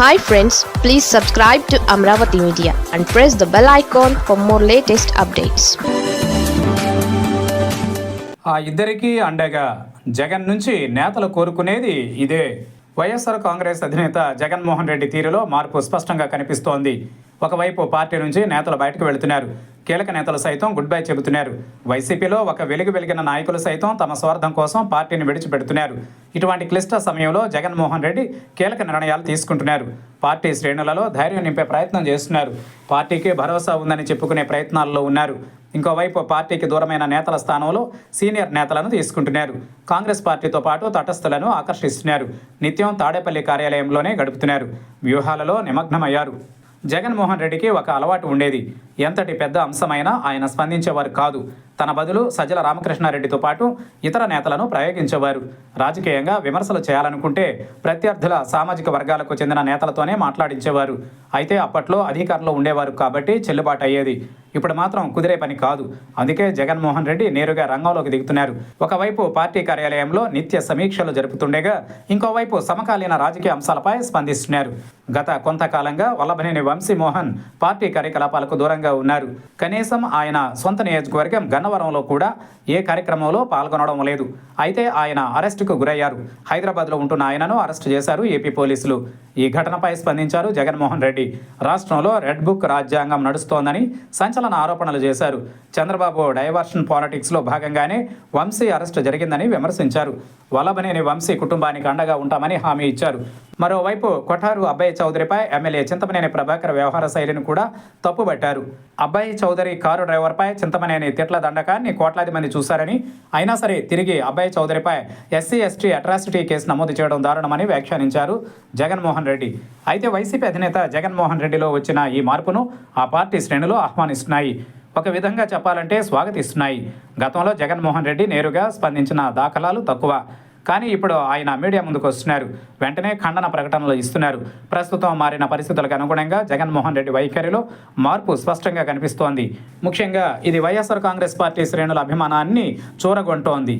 Hi friends please subscribe to Amaravati media and press the bell icon for more latest updates ఆ ఇద్దరికీ అండగా జగన్ నుంచి నేతలు కోరుకునేది ఇదే. వైఎస్ఆర్ కాంగ్రెస్ అధినేత జగన్మోహన్ రెడ్డి తీరులో మార్పు స్పష్టంగా కనిపిస్తోంది. ఒకవైపు పార్టీ నుంచి నేతలు బయటకు వెళుతున్నారు. కీలక నేతలు సైతం గుడ్ బై చెబుతున్నారు. వైసీపీలో ఒక వెలుగు వెలిగిన నాయకులు సైతం తమ స్వార్థం కోసం పార్టీని విడిచిపెడుతున్నారు. ఇటువంటి క్లిష్ట సమయంలో జగన్మోహన్ రెడ్డి కీలక నిర్ణయాలు తీసుకుంటున్నారు. పార్టీ శ్రేణులలో ధైర్యం నింపే ప్రయత్నం చేస్తున్నారు. పార్టీకి భరోసా ఉందని చెప్పుకునే ప్రయత్నాల్లో ఉన్నారు. ఇంకోవైపు పార్టీకి దూరమైన నేతల స్థానంలో సీనియర్ నేతలను తీసుకుంటున్నారు. కాంగ్రెస్ పార్టీతో పాటు తటస్థులను ఆకర్షిస్తున్నారు. నిత్యం తాడేపల్లి కార్యాలయంలోనే గడుపుతున్నారు. వ్యూహాలలో నిమగ్నమయ్యారు. జగన్మోహన్ రెడ్డికి ఒక అలవాటు ఉండేది. ఎంతటి పెద్ద అంశమైనా ఆయన స్పందించేవారు కాదు. తన బదులు సజ్జల రామకృష్ణారెడ్డితో పాటు ఇతర నేతలను ప్రయోగించేవారు. రాజకీయంగా విమర్శలు చేయాలనుకుంటే ప్రత్యర్థుల సామాజిక వర్గాలకు చెందిన నేతలతోనే మాట్లాడించేవారు. అయితే అప్పట్లో అధికారంలో ఉండేవారు కాబట్టి చెల్లుబాటు అయ్యేది. ఇప్పుడు మాత్రం కుదిరే పని కాదు. అందుకే జగన్మోహన్ రెడ్డి నేరుగా రంగంలోకి దిగుతున్నారు. ఒకవైపు పార్టీ కార్యాలయంలో నిత్య సమీక్షలు జరుపుతుండగా ఇంకోవైపు సమకాలీన రాజకీయ అంశాలపై స్పందిస్తున్నారు. గత కొంతకాలంగా వల్లభనేని వంశీమోహన్ పార్టీ కార్యకలాపాలకు దూరంగా ఉన్నారు. కనీసం ఆయన సొంత నియోజకవర్గం గన్నవరంలో కూడా ఏ కార్యక్రమంలో పాల్గొనడం లేదు. అయితే ఆయన అరెస్టుకు గురయ్యారు. హైదరాబాద్లో ఉంటున్న ఆయనను అరెస్టు చేశారు ఏపీ పోలీసులు. ఈ ఘటనపై స్పందించారు జగన్మోహన్ రెడ్డి. రాష్ట్రంలో రెడ్ బుక్ రాజ్యాంగం నడుస్తోందని సంచలన ఆరోపణలు చేశారు. చంద్రబాబు డైవర్షన్ పాలిటిక్స్లో భాగంగానే వంశీ అరెస్టు జరిగిందని విమర్శించారు. వల్లభనేని వంశీ కుటుంబానికి అండగా ఉంటామని హామీ ఇచ్చారు. మరోవైపు కొఠారు అబ్బాయి చౌదరిపై ఎమ్మెల్యే చింతమనేని ప్రభాకర్ వ్యవహార శైలిని కూడా తప్పుబట్టారు. అబ్బాయి చౌదరి కారు డ్రైవర్పై చింతమనేని తిట్ల దండకాన్ని కోట్లాది మంది చూశారని అయినా సరే తిరిగి అబ్బాయి చౌదరిపై ఎస్సీ ఎస్టీ అట్రాసిటీ కేసు నమోదు చేయడం దారుణమని వ్యాఖ్యానించారు జగన్మోహన్ రెడ్డి. అయితే వైసీపీ అధినేత జగన్మోహన్ రెడ్డిలో వచ్చిన ఈ మార్పును ఆ పార్టీ శ్రేణులు ఆహ్వానిస్తున్నాయి. ఒక విధంగా చెప్పాలంటే స్వాగతిస్తున్నాయి. గతంలో జగన్మోహన్ రెడ్డి నేరుగా స్పందించిన దాఖలాలు తక్కువ. కానీ ఇప్పుడు ఆయన మీడియా ముందుకు వస్తున్నారు. వెంటనే ఖండన ప్రకటనలు ఇస్తున్నారు. ప్రస్తుతం మారిన పరిస్థితులకు అనుగుణంగా జగన్మోహన్ రెడ్డి వైఖరిలో మార్పు స్పష్టంగా కనిపిస్తోంది. ముఖ్యంగా ఇది వైఎస్ఆర్ కాంగ్రెస్ పార్టీ శ్రేణుల అభిమానాన్ని చూరగొంటోంది.